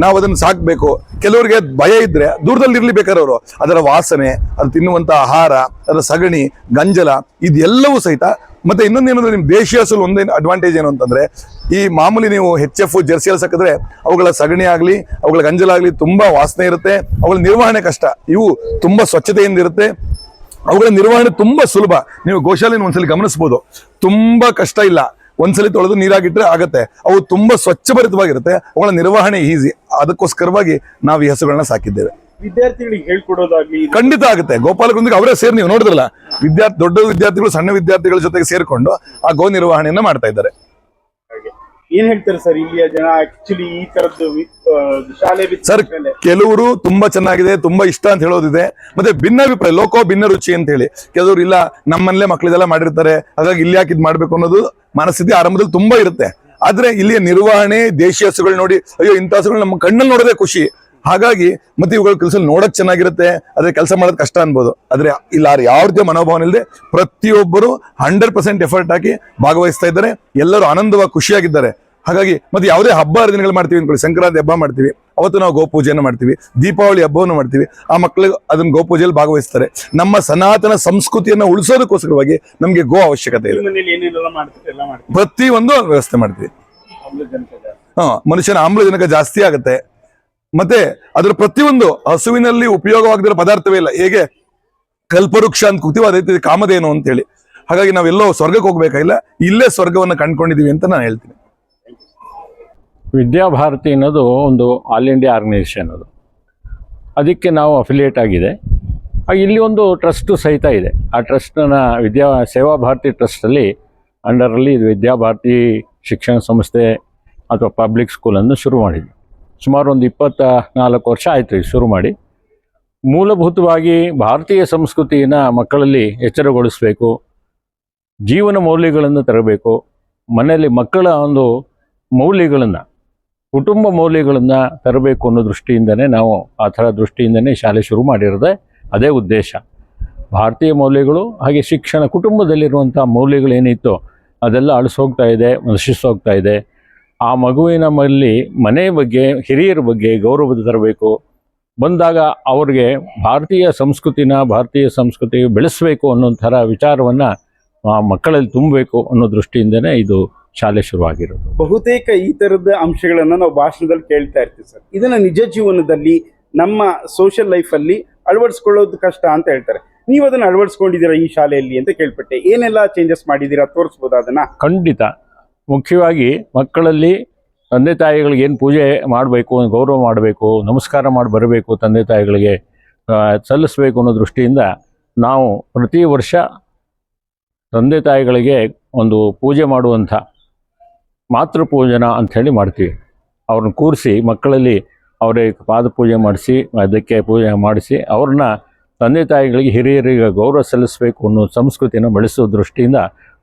ನಾವು ಅದನ್ನ ಸಾಕ್ಬೇಕು. ಕೆಲವರಿಗೆ ಭಯ ಇದ್ರೆ ದೂರದಲ್ಲಿ ಇರ್ಲಿ ಬೇಕಾರೆ ಅವರು. ಅದರ ವಾಸನೆ ಅದು ತಿನ್ನುವಂತ ಆಹಾರ ಅದರ ಸಗಣಿ ಗಂಜಲ ಇದೆಲ್ಲವೂ ಸಹಿತ ಮತ್ತೆ ಇನ್ನೊಂದೇನಂದ್ರೆ ನಿಮ್ ದೇಶೀಯ ಹಸುಲು ಒಂದೇನು ಅಡ್ವಾಂಟೇಜ್ ಏನು ಅಂತಂದ್ರೆ, ಈ ಮಾಮೂಲಿ ನೀವು ಹೆಚ್ ಎಫ್ ಜರ್ಸಿ ಅಲ್ಲಿ ಸಾಕಿದ್ರೆ ಅವುಗಳ ಸಗಣಿ ಆಗಲಿ, ಅವುಗಳ ಗಂಜಲಾಗ್ಲಿ ತುಂಬಾ ವಾಸನೆ ಇರುತ್ತೆ, ಅವುಗಳ ನಿರ್ವಹಣೆ ಕಷ್ಟ. ಇವು ತುಂಬಾ ಸ್ವಚ್ಛತೆಯಿಂದ ಇರುತ್ತೆ. ಅವುಗಳ ನಿರ್ವಹಣೆ ತುಂಬಾ ಸುಲಭ. ನೀವು ಗೋಶಾಲೆನ ಒಂದ್ಸಲಿ ಗಮನಿಸಬಹುದು ತುಂಬಾ ಕಷ್ಟ ಇಲ್ಲ. ಒಂದ್ಸಲಿ ತೊಳೆದು ನೀರಾಗಿಟ್ರೆ ಆಗುತ್ತೆ. ಅವು ತುಂಬಾ ಸ್ವಚ್ಛಭರಿತವಾಗಿರುತ್ತೆ. ಅವುಗಳ ನಿರ್ವಹಣೆ ಈಸಿ ಅದಕ್ಕೋಸ್ಕರವಾಗಿ ನಾವು ಈ ಹಸುಗಳನ್ನ ಸಾಕಿದ್ದೇವೆ. ವಿದ್ಯಾರ್ಥಿಗಳಿಗೆ ಹೇಳ್ಕೊಡೋದಾಗ್ಲಿ ಖಂಡಿತ ಆಗುತ್ತೆ. ಗೋಪಾಲಕರೊಂದಿಗೆ ಅವರೇ ಸೇರಿ ನೀವು ನೋಡಿದ್ರಲ್ಲ ವಿದ್ಯಾರ್ಥಿ ದೊಡ್ಡ ವಿದ್ಯಾರ್ಥಿಗಳು ಸಣ್ಣ ವಿದ್ಯಾರ್ಥಿಗಳ ಜೊತೆಗೆ ಸೇರ್ಕೊಂಡು ಆ ಗೋ ನಿರ್ವಹಣೆಯನ್ನ ಮಾಡ್ತಾ ಇದ್ದಾರೆ. ಏನ್ ಹೇಳ್ತಾರೆ ಸರ್ ಇಲ್ಲಿಯ ಜನ? ಆಕ್ಚುಲಿ ಈ ತರದ್ದು ಶಾಲೆ ಸರ್ ಕೆಲವರು ತುಂಬಾ ಚೆನ್ನಾಗಿದೆ ತುಂಬಾ ಇಷ್ಟ ಅಂತ ಹೇಳೋದಿದೆ. ಮತ್ತೆ ಭಿನ್ನಾಭಿಪ್ರಾಯ ಲೋಕೋ ಭಿನ್ನ ರುಚಿ ಅಂತ ಹೇಳಿ. ಕೆಲವರು ಇಲ್ಲ ನಮ್ಮನ್ನೇ ಮಕ್ಳಿದೆಲ್ಲ ಮಾಡಿರ್ತಾರೆ ಹಾಗಾಗಿ ಇಲ್ಲಿ ಯಾಕೆ ಇದ್ ಮಾಡ್ಬೇಕು ಅನ್ನೋದು ಮನಸ್ಥಿತಿ ಆರಂಭದಲ್ಲಿ ತುಂಬಾ ಇರುತ್ತೆ. ಆದ್ರೆ ಇಲ್ಲಿಯ ನಿರ್ವಹಣೆ ದೇಶೀಯ ಹಸುಗಳು ನೋಡಿ ಅಯ್ಯೋ ಇಂಥ ಹಸುಗಳು ನಮ್ಮ ಕಣ್ಣಲ್ಲಿ ನೋಡೋದೇ ಖುಷಿ. ಹಾಗಾಗಿ ಮತ್ತೆ ಇವುಗಳ ಕೆಲಸ ನೋಡಕ್ ಚೆನ್ನಾಗಿರುತ್ತೆ ಅದೇ ಕೆಲಸ ಮಾಡೋದು ಕಷ್ಟ ಅನ್ಬೋದು. ಆದ್ರೆ ಇಲ್ಲ ಯಾವ ರೀತಿಯ ಮನೋಭಾವನೆ ಇಲ್ಲದೆ ಪ್ರತಿಯೊಬ್ಬರು ಹಂಡ್ರೆಡ್ ಪರ್ಸೆಂಟ್ ಎಫರ್ಟ್ ಹಾಕಿ ಭಾಗವಹಿಸ್ತಾ ಇದ್ದಾರೆ. ಎಲ್ಲರೂ ಆನಂದವಾಗಿ ಖುಷಿಯಾಗಿದ್ದಾರೆ. ಹಾಗಾಗಿ ಮತ್ತೆ ಯಾವುದೇ ಹಬ್ಬ ಹರಿದಿನಗಳು ಮಾಡ್ತೀವಿ ಅನ್ಕೊಳ್ಳಿ. ಸಂಕ್ರಾಂತಿ ಹಬ್ಬ ಮಾಡ್ತೀವಿ. ಅವತ್ತು ನಾವು ಗೋಪೂಜೆಯನ್ನು ಮಾಡ್ತೀವಿ. ದೀಪಾವಳಿ ಹಬ್ಬವನ್ನು ಮಾಡ್ತೀವಿ. ಆ ಮಕ್ಕಳಿಗೆ ಅದನ್ನ ಗೋಪೂಜೆಯಲ್ಲಿ ಭಾಗವಹಿಸ್ತಾರೆ. ನಮ್ಮ ಸನಾತನ ಸಂಸ್ಕೃತಿಯನ್ನ ಉಳಿಸೋದಕ್ಕೋಸ್ಕರವಾಗಿ ನಮಗೆ ಗೋ ಅವಶ್ಯಕತೆ ಇದೆ. ಪ್ರತಿಯೊಂದು ವ್ಯವಸ್ಥೆ ಮಾಡ್ತೀವಿ. ಹಾ ಮನುಷ್ಯನ ಆಮ್ಲಜನಕ ಜಾಸ್ತಿ ಆಗುತ್ತೆ. ಮತ್ತೆ ಅದರ ಪ್ರತಿಯೊಂದು ಹಸುವಿನಲ್ಲಿ ಉಪಯೋಗವಾಗದಿರೋ ಪದಾರ್ಥವೇ ಇಲ್ಲ. ಹೇಗೆ? ಕಲ್ಪವೃಕ್ಷ ಅಂತ ಕೂತೀವಿ ಅದೇ ರೀತಿ ಕಾಮಧೇನು ಅಂತ ಹೇಳಿ ಹಾಗಾಗಿ ನಾವೆಲ್ಲೋ ಸ್ವರ್ಗಕ್ಕೆ ಹೋಗ್ಬೇಕಾಗಿಲ್ಲ ಇಲ್ಲೇ ಸ್ವರ್ಗವನ್ನು ಕಂಡ್ಕೊಂಡಿದೀವಿ ಅಂತ ನಾನು ಹೇಳ್ತೀನಿ. ವಿದ್ಯಾಭಾರತಿ ಅನ್ನೋದು ಒಂದು ಆಲ್ ಇಂಡಿಯಾ ಆರ್ಗನೈಸೇಷನ್ ಅದು. ಅದಕ್ಕೆ ನಾವು ಅಫಿಲಿಯೇಟ್ ಆಗಿದೆ. ಇಲ್ಲಿ ಒಂದು ಟ್ರಸ್ಟು ಸಹಿತ ಇದೆ. ಆ ಟ್ರಸ್ಟನ್ನ ವಿದ್ಯಾ ಸೇವಾ ಭಾರತಿ ಟ್ರಸ್ಟಲ್ಲಿ ಅಂಡರಲ್ಲಿ ವಿದ್ಯಾಭಾರತಿ ಶಿಕ್ಷಣ ಸಂಸ್ಥೆ ಅಥವಾ ಪಬ್ಲಿಕ್ ಸ್ಕೂಲನ್ನು ಶುರು ಮಾಡಿದ್ವಿ. ಸುಮಾರು ಒಂದು ಇಪ್ಪತ್ತ ನಾಲ್ಕು ವರ್ಷ ಆಯಿತು ಶುರು ಮಾಡಿ. ಮೂಲಭೂತವಾಗಿ ಭಾರತೀಯ ಸಂಸ್ಕೃತಿಯನ್ನ ಮಕ್ಕಳಲ್ಲಿ ಎಚ್ಚರಗೊಳಿಸಬೇಕು, ಜೀವನ ಮೌಲ್ಯಗಳನ್ನು ತರಬೇಕು, ಮನೆಯಲ್ಲಿ ಮಕ್ಕಳ ಒಂದು ಮೌಲ್ಯಗಳನ್ನು, ಕುಟುಂಬ ಮೌಲ್ಯಗಳನ್ನು ತರಬೇಕು ಅನ್ನೋ ದೃಷ್ಟಿಯಿಂದನೇ ನಾವು ಆ ಥರ ದೃಷ್ಟಿಯಿಂದನೇ ಶಾಲೆ ಶುರು ಮಾಡಿರೋದೆ ಅದೇ ಉದ್ದೇಶ. ಭಾರತೀಯ ಮೌಲ್ಯಗಳು ಹಾಗೆ ಶಿಕ್ಷಣ ಕುಟುಂಬದಲ್ಲಿರುವಂಥ ಮೌಲ್ಯಗಳೇನಿತ್ತು ಅದೆಲ್ಲ ಅಳಿಸೋಗ್ತಾ ಇದೆ, ನಶಿಸೋಗ್ತಾ ಇದೆ. ಆ ಮಗುವಿನ ಮಲ್ಲಿ ಮನೆ ಬಗ್ಗೆ ಹಿರಿಯರ ಬಗ್ಗೆ ಗೌರವದ ತರಬೇಕು. ಬಂದಾಗ ಅವ್ರಿಗೆ ಭಾರತೀಯ ಸಂಸ್ಕೃತಿನ ಭಾರತೀಯ ಸಂಸ್ಕೃತಿ ಬೆಳೆಸಬೇಕು ಅನ್ನೋಂಥರ ವಿಚಾರವನ್ನು ಮಕ್ಕಳಲ್ಲಿ ತುಂಬಬೇಕು ಅನ್ನೋ ದೃಷ್ಟಿಯಿಂದನೇ ಇದು ಶಾಲೆ ಶುರುವಾಗಿರೋದು. ಬಹುತೇಕ ಈ ಥರದ ಅಂಶಗಳನ್ನು ನಾವು ಭಾಷಣದಲ್ಲಿ ಕೇಳ್ತಾ ಇರ್ತೀವಿ ಸರ್. ಇದನ್ನು ನಿಜ ಜೀವನದಲ್ಲಿ ನಮ್ಮ ಸೋಷಿಯಲ್ ಲೈಫಲ್ಲಿ ಅಳವಡಿಸ್ಕೊಳ್ಳೋದು ಕಷ್ಟ ಅಂತ ಹೇಳ್ತಾರೆ. ನೀವು ಅದನ್ನು ಅಳವಡಿಸ್ಕೊಂಡಿದ್ದೀರಾ ಈ ಶಾಲೆಯಲ್ಲಿ ಅಂತ ಕೇಳ್ಪಟ್ಟೆ. ಏನೆಲ್ಲ ಚೇಂಜಸ್ ಮಾಡಿದ್ದೀರಾ? ತೋರಿಸ್ಬೋದು ಅದನ್ನು? ಖಂಡಿತ. ಮುಖ್ಯವಾಗಿ ಮಕ್ಕಳಲ್ಲಿ ತಂದೆ ತಾಯಿಗಳಿಗೆ ಏನು ಪೂಜೆ ಮಾಡಬೇಕು, ಗೌರವ ಮಾಡಬೇಕು, ನಮಸ್ಕಾರ ಮಾಡಿ ಬರಬೇಕು ತಂದೆ ತಾಯಿಗಳಿಗೆ ಸಲ್ಲಿಸಬೇಕು ಅನ್ನೋ ದೃಷ್ಟಿಯಿಂದ ನಾವು ಪ್ರತಿ ವರ್ಷ ತಂದೆ ತಾಯಿಗಳಿಗೆ ಒಂದು ಪೂಜೆ ಮಾಡುವಂಥ ಮಾತೃಪೂಜನ ಅಂಥೇಳಿ ಮಾಡ್ತೀವಿ. ಅವ್ರನ್ನ ಕೂರಿಸಿ ಮಕ್ಕಳಲ್ಲಿ ಅವರಿಗೆ ಪಾದ ಪೂಜೆ ಮಾಡಿಸಿ, ಅದಕ್ಕೆ ಪೂಜೆ ಮಾಡಿಸಿ ಅವ್ರನ್ನ ತಂದೆ ತಾಯಿಗಳಿಗೆ ಹಿರಿಯರಿಗೆ ಗೌರವ ಸಲ್ಲಿಸಬೇಕು ಅನ್ನೋ ಸಂಸ್ಕೃತಿಯನ್ನು ಬೆಳೆಸೋ ದೃಷ್ಟಿಯಿಂದ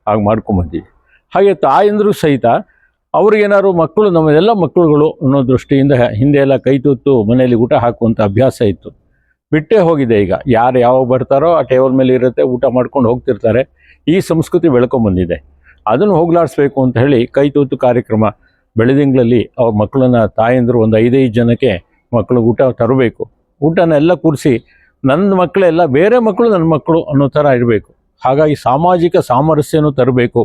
ಹಾಗೆ ಮಾಡ್ಕೊಂಬಂದೀವಿ ಹಾಗೆ ತಾಯಂದರು ಸಹಿತ ಅವ್ರಿಗೇನಾದ್ರು ಮಕ್ಕಳು ನಮ್ಮದೆಲ್ಲ ಮಕ್ಕಳುಗಳು ಅನ್ನೋ ದೃಷ್ಟಿಯಿಂದ ಹಿಂದೆ ಎಲ್ಲ ಕೈ ತೂತು ಮನೆಯಲ್ಲಿ ಊಟ ಹಾಕುವಂಥ ಅಭ್ಯಾಸ ಇತ್ತು. ಬಿಟ್ಟೇ ಹೋಗಿದೆ ಈಗ. ಯಾರು ಯಾವಾಗ ಬರ್ತಾರೋ ಆ ಟೇಬಲ್ ಮೇಲೆ ಇರುತ್ತೆ, ಊಟ ಮಾಡ್ಕೊಂಡು ಹೋಗ್ತಿರ್ತಾರೆ. ಈ ಸಂಸ್ಕೃತಿ ಬೆಳ್ಕೊಂಬಂದಿದೆ ಅದನ್ನು ಹೋಗ್ಲಾಡಿಸ್ಬೇಕು ಅಂತ ಹೇಳಿ ಕೈ ತೂತು ಕಾರ್ಯಕ್ರಮ ಬೆಳೆದಿಂಗಳಲ್ಲಿ ಅವ್ರ ಮಕ್ಕಳನ್ನ, ತಾಯಂದರು ಒಂದು ಐದೈದು ಜನಕ್ಕೆ ಮಕ್ಕಳು ಊಟ ತರಬೇಕು. ಊಟನ ಎಲ್ಲ ಕೂರಿಸಿ ನನ್ನ ಮಕ್ಕಳೆಲ್ಲ ಬೇರೆ ಮಕ್ಕಳು ನನ್ನ ಮಕ್ಕಳು ಅನ್ನೋ ಥರ ಇರಬೇಕು. ಹಾಗಾಗಿ ಸಾಮಾಜಿಕ ಸಾಮರಸ್ಯನೂ ತರಬೇಕು.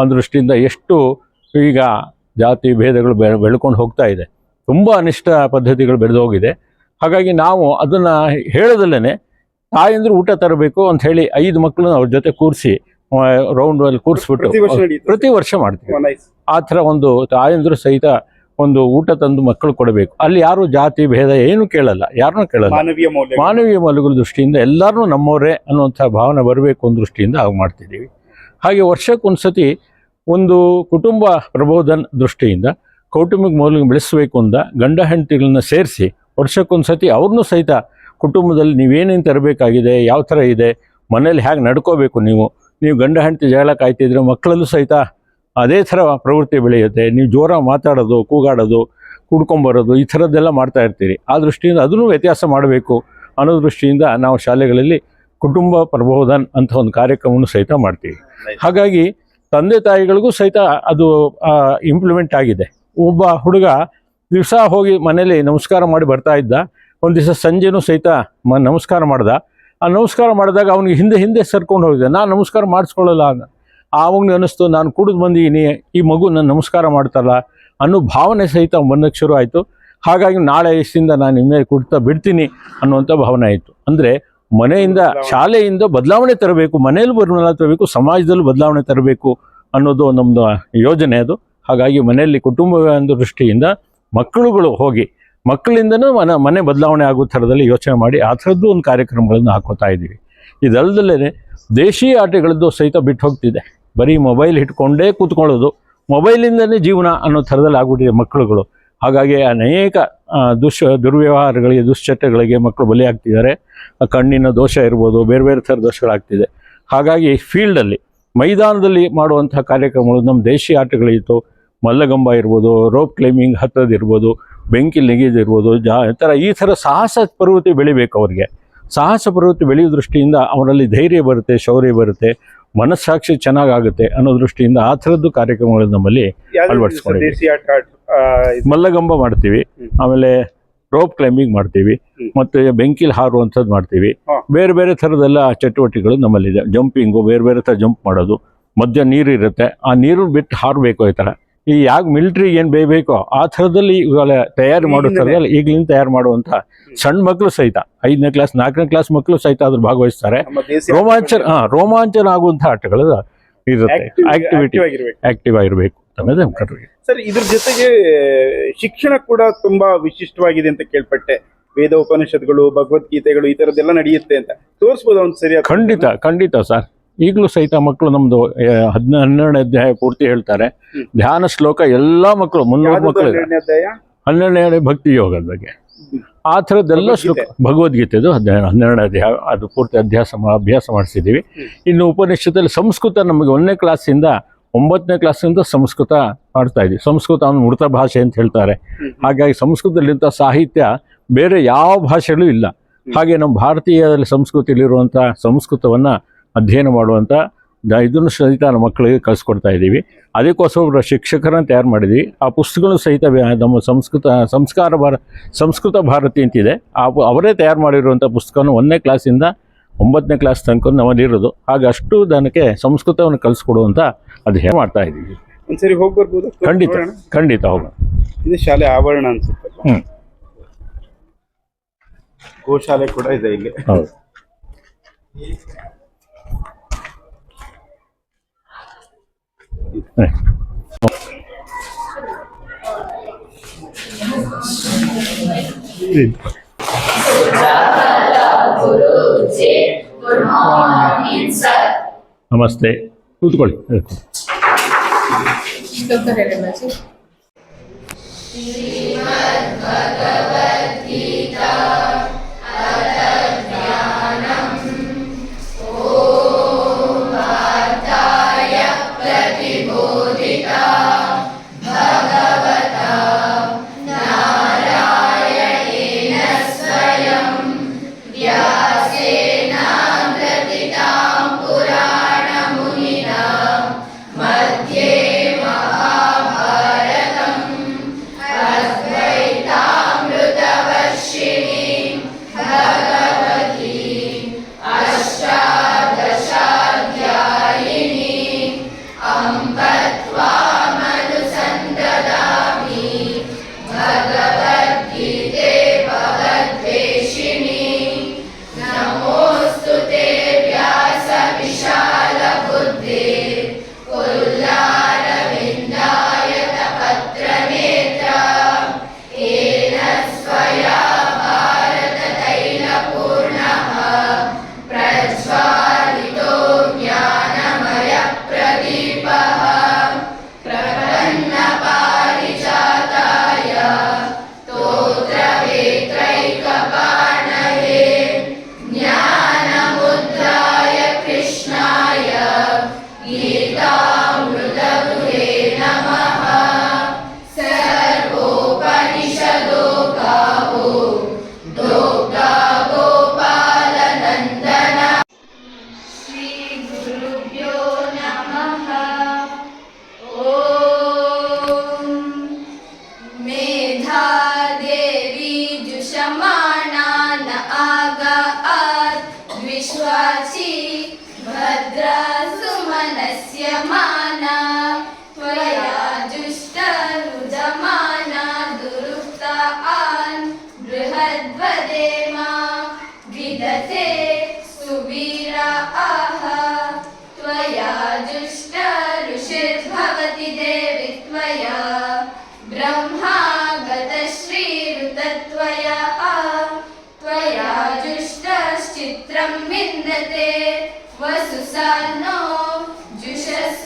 ಅನ್ನೋ ದೃಷ್ಟಿಯಿಂದ ಎಷ್ಟು ಈಗ ಜಾತಿ ಭೇದಗಳು ಬೆಳೆ ಬೆಳ್ಕೊಂಡು ಹೋಗ್ತಾ ಇದೆ. ತುಂಬ ಅನಿಷ್ಟ ಪದ್ಧತಿಗಳು ಬೆಳೆದು ಹೋಗಿದೆ ಹಾಗಾಗಿ ನಾವು ಅದನ್ನು ಹೇಳೋದಲ್ಲೇ ತಾಯಂದ್ರೆ ಊಟ ತರಬೇಕು ಅಂತ ಹೇಳಿ ಐದು ಮಕ್ಕಳನ್ನ ಅವ್ರ ಜೊತೆ ಕೂರಿಸಿ ರೌಂಡ್ ಅಲ್ಲಿ ಕೂರಿಸ್ಬಿಟ್ಟು ಪ್ರತಿ ವರ್ಷ ಮಾಡ್ತೀವಿ. ಆ ಥರ ಒಂದು ತಾಯಂದ್ರು ಸಹಿತ ಒಂದು ಊಟ ತಂದು ಮಕ್ಕಳು ಕೊಡಬೇಕು. ಅಲ್ಲಿ ಯಾರು ಜಾತಿ ಭೇದ ಏನು ಕೇಳಲ್ಲ ಯಾರನ್ನೂ ಕೇಳಲ್ಲ. ಮಾನವೀಯ ಮೌಲ್ಯ ಮಾನವೀಯ ಮೌಲ್ಯಗಳ ದೃಷ್ಟಿಯಿಂದ ಎಲ್ಲರೂ ನಮ್ಮವರೇ ಅನ್ನುವಂಥ ಭಾವನೆ ಬರಬೇಕು ಅನ್ನೋ ದೃಷ್ಟಿಯಿಂದ ಹಾಗೆ ಮಾಡ್ತಿದ್ದೀವಿ. ಹಾಗೆ ವರ್ಷಕ್ಕೊಂದ್ಸತಿ ಒಂದು ಕುಟುಂಬ ಪ್ರಬೋಧನ ದೃಷ್ಟಿಯಿಂದ ಕೌಟುಂಬಿಕ ಮೌಲ್ಯ ಬೆಳೆಸಬೇಕು ಅಂತ ಗಂಡ ಹೆಂಡತಿಗಳನ್ನ ಸೇರಿಸಿ ವರ್ಷಕ್ಕೊಂದು ಸತಿ ಅವ್ರನ್ನೂ ಸಹಿತ ಕುಟುಂಬದಲ್ಲಿ ನೀವೇನೇನು ತರಬೇಕಾಗಿದೆ ಯಾವ ಥರ ಇದೆ ಮನೇಲಿ ಹೇಗೆ ನಡ್ಕೋಬೇಕು ನೀವು? ನೀವು ಗಂಡ ಹೆಂಡತಿ ಜಗಳ ಕಾಯ್ತಿದ್ರೆ ಮಕ್ಕಳಲ್ಲೂ ಸಹಿತ ಅದೇ ಥರ ಪ್ರವೃತ್ತಿ ಬೆಳೆಯುತ್ತೆ. ನೀವು ಜೋರ ಮಾತಾಡೋದು, ಕೂಗಾಡೋದು, ಕುಡ್ಕೊಂಬರೋದು, ಈ ಥರದ್ದೆಲ್ಲ ಮಾಡ್ತಾ ಇರ್ತೀರಿ. ಆ ದೃಷ್ಟಿಯಿಂದ ಅದನ್ನು ವ್ಯತ್ಯಾಸ ಮಾಡಬೇಕು ಅನ್ನೋ ದೃಷ್ಟಿಯಿಂದ ನಾವು ಶಾಲೆಗಳಲ್ಲಿ ಕುಟುಂಬ ಪ್ರಬೋಧನ್ ಅಂತ ಒಂದು ಕಾರ್ಯಕ್ರಮವನ್ನು ಸಹಿತ ಮಾಡ್ತೀವಿ. ಹಾಗಾಗಿ ತಂದೆ ತಾಯಿಗಳಿಗೂ ಸಹಿತ ಅದು ಇಂಪ್ಲಿಮೆಂಟ್ ಆಗಿದೆ. ಒಬ್ಬ ಹುಡುಗ ದಿವಸ ಹೋಗಿ ಮನೇಲಿ ನಮಸ್ಕಾರ ಮಾಡಿ ಬರ್ತಾ ಇದ್ದ. ಒಂದು ದಿವಸ ಸಂಜೆನೂ ಸಹಿತ ಮ, ನಮಸ್ಕಾರ ಮಾಡ್ದ. ಆ ನಮಸ್ಕಾರ ಮಾಡಿದಾಗ ಅವನಿಗೆ ಹಿಂದೆ ಹಿಂದೆ ಸರ್ಕೊಂಡು ಹೋಗಿದೆ. ನಾನು ನಮಸ್ಕಾರ ಮಾಡಿಸ್ಕೊಳ್ಳಲ್ಲ ಅಂತ ಆವಾಗ ಅನ್ನಿಸ್ತು, ನಾನು ಕುಡಿದು ಬಂದಿದ್ದೀನಿ ಈ ಮಗು ನನ್ನ ನಮಸ್ಕಾರ ಮಾಡ್ತಲ್ಲ ಅನ್ನೋ ಭಾವನೆ ಸಹಿತ ಬಂದಕ್ಕೆ ಶುರು ಆಯಿತು. ಹಾಗಾಗಿ ನಾಳೆ ಇಷ್ಟಿಂದ ನಾನು ಇನ್ಮೇಲೆ ಕುಡ್ತಾ ಬಿಡ್ತೀನಿ ಅನ್ನುವಂಥ ಭಾವನೆ ಆಯಿತು. ಅಂದರೆ ಮನೆಯಿಂದ ಶಾಲೆಯಿಂದ ಬದಲಾವಣೆ ತರಬೇಕು ಮನೆಯಲ್ಲಿ ಬದಲಾವಣೆ ತರಬೇಕು ಸಮಾಜದಲ್ಲೂ ಬದಲಾವಣೆ ತರಬೇಕು ಅನ್ನೋದು ನಮ್ಮದು ಯೋಜನೆ ಅದು. ಹಾಗಾಗಿ ಮನೆಯಲ್ಲಿ ಕುಟುಂಬ ದೃಷ್ಟಿಯಿಂದ ಮಕ್ಕಳುಗಳು ಹೋಗಿ ಮಕ್ಕಳಿಂದನೂ ಮನೆ ಮನೆ ಬದಲಾವಣೆ ಆಗೋ ಥರದಲ್ಲಿ ಯೋಚನೆ ಮಾಡಿ ಆ ಥರದ್ದು ಒಂದು ಕಾರ್ಯಕ್ರಮಗಳನ್ನು ಹಾಕೋತಾ ಇದ್ದೀವಿ. ಇದಲ್ಲದಲ್ಲೇ ದೇಶೀಯ ಆಟಗಳದ್ದು ಸಹಿತ ಬಿಟ್ಟು ಹೋಗ್ತಿದೆ. ಬರೀ ಮೊಬೈಲ್ ಇಟ್ಕೊಂಡೇ ಕೂತ್ಕೊಳ್ಳೋದು ಮೊಬೈಲಿಂದನೇ ಜೀವನ ಅನ್ನೋ ಥರದಲ್ಲಿ ಆಗ್ಬಿಟ್ಟಿದೆ ಮಕ್ಕಳುಗಳು. ಹಾಗಾಗಿ ಅನೇಕ ದುಷ್ ದುಶ್ ದುರ್ವ್ಯವಹಾರಗಳಿಗೆ ದುಶ್ಚಟಗಳಿಗೆ ಮಕ್ಕಳು ಬಲಿಯಾಗ್ತಿದ್ದಾರೆ. ಕಣ್ಣಿನ ದೋಷ ಇರ್ಬೋದು ಬೇರೆ ಬೇರೆ ಥರ ದೋಷಗಳಾಗ್ತಿದೆ. ಹಾಗಾಗಿ ಫೀಲ್ಡಲ್ಲಿ ಮೈದಾನದಲ್ಲಿ ಮಾಡುವಂಥ ಕಾರ್ಯಕ್ರಮಗಳು ನಮ್ಮ ದೇಶೀಯ ಆಟಗಳಿತ್ತು. ಮಲ್ಲಗಂಬ ಇರ್ಬೋದು ರೋಪ್ ಕ್ಲೈಂಬಿಂಗ್ ಹತ್ತದಿರ್ಬೋದು ಬೆಂಕಿ ನೆಗೆದಿರ್ಬೋದು ಜಾ ಈ ಥರ ಈ ಥರ ಸಾಹಸ ಪ್ರವೃತ್ತಿ ಬೆಳಿಬೇಕು ಅವರಿಗೆ. ಸಾಹಸ ಪ್ರವೃತ್ತಿ ಬೆಳೆಯೋ ದೃಷ್ಟಿಯಿಂದ ಅವರಲ್ಲಿ ಧೈರ್ಯ ಬರುತ್ತೆ ಶೌರ್ಯ ಬರುತ್ತೆ ಮನಸ್ಸಾಕ್ಷಿ ಚೆನ್ನಾಗಾಗುತ್ತೆ ಅನ್ನೋ ದೃಷ್ಟಿಯಿಂದ ಆ ಥರದ್ದು ಕಾರ್ಯಕ್ರಮಗಳು ನಮ್ಮಲ್ಲಿ ಅಳವಡಿಸ್ಕೊಂಡಿದ್ದೀವಿ. ಮಲ್ಲಗಂಬ ಮಾಡ್ತೀವಿ. ಆಮೇಲೆ ರೋಪ್ ಕ್ಲೈಂಬಿಂಗ್ ಮಾಡ್ತೀವಿ. ಮತ್ತೆ ಬೆಂಕಿಲಿ ಹಾರುವಂಥದ್ದು ಮಾಡ್ತೀವಿ. ಬೇರೆ ಬೇರೆ ಥರದೆಲ್ಲ ಚಟುವಟಿಕೆಗಳು ನಮ್ಮಲ್ಲಿದೆ. ಜಂಪಿಂಗು ಬೇರೆ ಬೇರೆ ಥರ ಜಂಪ್ ಮಾಡೋದು. ಮಧ್ಯ ನೀರು ಇರುತ್ತೆ. ಆ ನೀರು ಬಿಟ್ಟು ಹಾರಬೇಕು ಈ ಥರ. ಈ ಯಾಕೆ ಮಿಲಿಟ್ರಿಗೆ ಏನು ಬೇಕೋ ಆ ಥರದಲ್ಲಿ ಇವಾಗ ತಯಾರಿ ಮಾಡುತ್ತಾರೆ ಈಗಲಿಂದ ತಯಾರು ಮಾಡುವಂಥ ಸಣ್ಣ ಮಕ್ಕಳು ಸಹಿತ ಐದನೇ ಕ್ಲಾಸ್ ನಾಲ್ಕನೇ ಕ್ಲಾಸ್ ಮಕ್ಕಳು ಸಹಿತ ಅದ್ರ ಭಾಗವಹಿಸ್ತಾರೆ. ರೋಮಾಂಚನ ಹಾ ರೋಮಾಂಚನ ಆಗುವಂಥ ಆಟಗಳು ಇರುತ್ತೆ. ಆಕ್ಟಿವಿಟಿ ಆಕ್ಟಿವ್ ಆಗಿರಬೇಕು. ಅನ್ನೋದು ಕರ್ತವ್ಯ. ಸರ್ ಇದ್ರ ಜೊತೆಗೆ ಶಿಕ್ಷಣ ಕೂಡ ತುಂಬಾ ವಿಶಿಷ್ಟವಾಗಿದೆ ಅಂತ ಕೇಳ್ಪಟ್ಟೆ. ವೇದ ಉಪನಿಷತ್ಗಳು ಭಗವದ್ಗೀತೆಗಳು ಈ ತರದ್ದೆಲ್ಲ ನಡೆಯುತ್ತೆ ಅಂತ. ತೋರಿಸ್ಬೋದು ಒಂದು ಸರಿ ಖಂಡಿತ ಖಂಡಿತ ಸರ್. ಈಗಲೂ ಸಹಿತ ಮಕ್ಕಳು ನಮ್ದು ಹದಿನ ಹನ್ನೆರಡನೇ ಅಧ್ಯಾಯ ಪೂರ್ತಿ ಹೇಳ್ತಾರೆ. ಧ್ಯಾನ ಶ್ಲೋಕ ಎಲ್ಲ ಮಕ್ಕಳು ಮುನ್ನೂರು ಮಕ್ಕಳು ಹನ್ನೆರಡನೇ ಭಕ್ತಿ ಯೋಗದ ಬಗ್ಗೆ. ಆ ಥರದ್ದೆಲ್ಲ ಶ್ಲೋಕ ಭಗವದ್ಗೀತೆ. ಭಗವದ್ಗೀತೆದು ಹದಿನ ಹನ್ನೆರಡನೇ ಅಧ್ಯಾಯ ಅದು ಪೂರ್ತಿ ಅಭ್ಯಾಸ ಅಭ್ಯಾಸ ಮಾಡಿಸಿದ್ದೀವಿ. ಇನ್ನು ಉಪನಿಷತ್ತಲ್ಲಿ ಸಂಸ್ಕೃತ ನಮಗೆ ಒಂದನೇ ಕ್ಲಾಸಿಂದ ಒಂಬತ್ತನೇ ಕ್ಲಾಸಿಂದ ಸಂಸ್ಕೃತ ಮಾಡ್ತಾ ಇದ್ವಿ. ಸಂಸ್ಕೃತ ಅವನು ಮೃತ ಭಾಷೆ ಅಂತ ಹೇಳ್ತಾರೆ. ಹಾಗಾಗಿ ಸಂಸ್ಕೃತದಲ್ಲಿಂಥ ಸಾಹಿತ್ಯ ಬೇರೆ ಯಾವ ಭಾಷೆಯಲ್ಲೂ ಇಲ್ಲ. ಹಾಗೆ ನಮ್ಮ ಭಾರತೀಯದಲ್ಲಿ ಸಂಸ್ಕೃತಿಯಲ್ಲಿರುವಂಥ ಸಂಸ್ಕೃತವನ್ನು ಅಧ್ಯಯನ ಮಾಡುವಂಥ ಇದನ್ನು ಸಹಿತ ನಮ್ಮ ಮಕ್ಕಳಿಗೆ ಕಲಿಸ್ಕೊಡ್ತಾ ಇದ್ದೀವಿ. ಅದಕ್ಕೋಸ್ಕರ ಒಬ್ಬರ ಶಿಕ್ಷಕರನ್ನು ತಯಾರು ಮಾಡಿದ್ವಿ. ಆ ಪುಸ್ತಕಗಳು ಸಹಿತ ನಮ್ಮ ಸಂಸ್ಕೃತ ಸಂಸ್ಕಾರ ಭಾರ ಸಂಸ್ಕೃತ ಭಾರತಿ ಅಂತಿದೆ. ಆ ಅವರೇ ತಯಾರು ಮಾಡಿರುವಂಥ ಪುಸ್ತಕವನ್ನು ಒಂದನೇ ಕ್ಲಾಸಿಂದ ಒಂಬತ್ತನೇ ಕ್ಲಾಸ್ ತನಕ ನಮ್ಮಲ್ಲಿರೋದು ಹಾಗೆ ಅಷ್ಟು ದನಕ್ಕೆ ಸಂಸ್ಕೃತವನ್ನು ಕಲಿಸ್ಕೊಡುವಂಥ ಹೇಳಿ ಮಾಡ್ತಾ ಇದ್ದೀವಿ. ಒಂದ್ಸರಿ ಹೋಗಿ ಬರ್ಬೋದು? ಖಂಡಿತ. ಖಂಡಿತ ಹೋಗೋಣ. ಇದು ಶಾಲೆ ಆವರಣ ಅನ್ಸುತ್ತೆ. ಹ್ಮ್. ಗೋಶಾಲೆ ಕೂಡ ಇದೆ ಇಲ್ಲಿ. ಹೌದು. ಇದು. ನಮಸ್ತೆ ಕೂತ್ಕೊಳ್ಳಿ ಶ್ಲೋಕ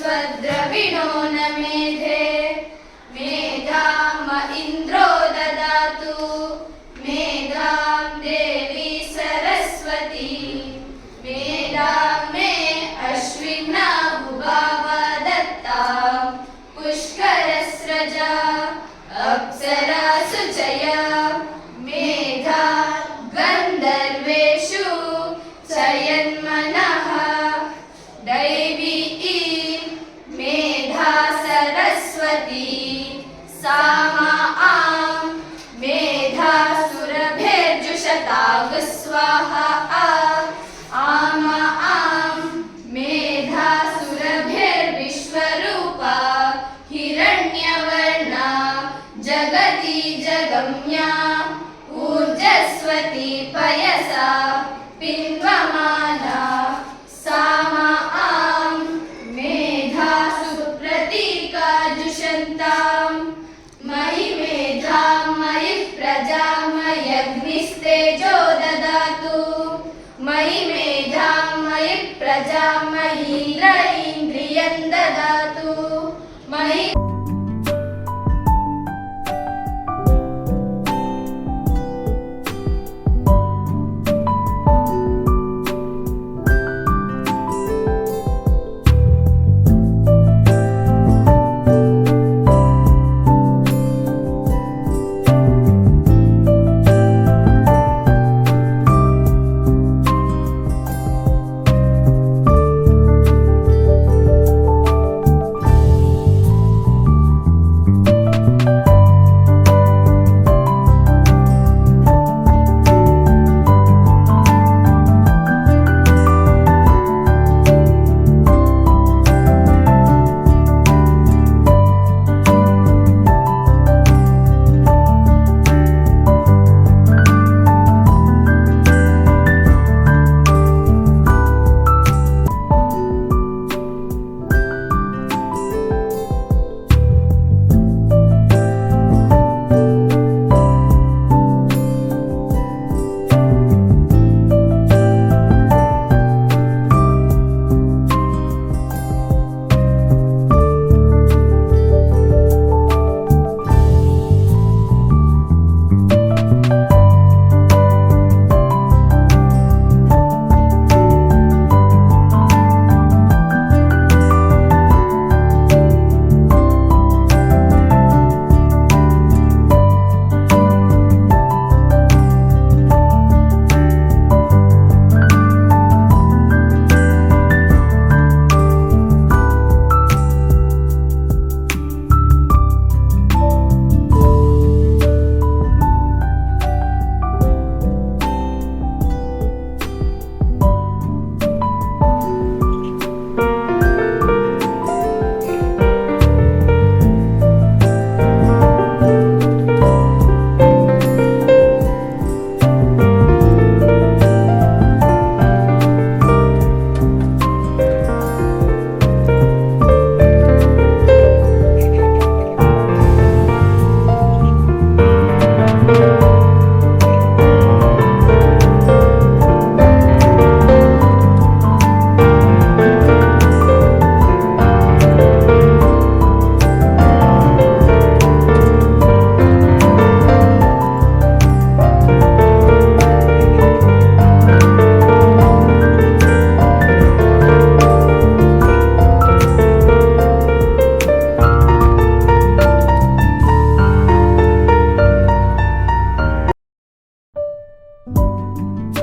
जुषस्व द्रविणो न मेधे जगति जगम्या ऊर्जस्वती पयसा जुषन्ताम्। मयि मेधा मयि प्रजा मयग्निस्तेजो ददातु। मयि मेधा मयि प्रजा मयीन्द्र इन्द्रियं ददातु। मयि Bye.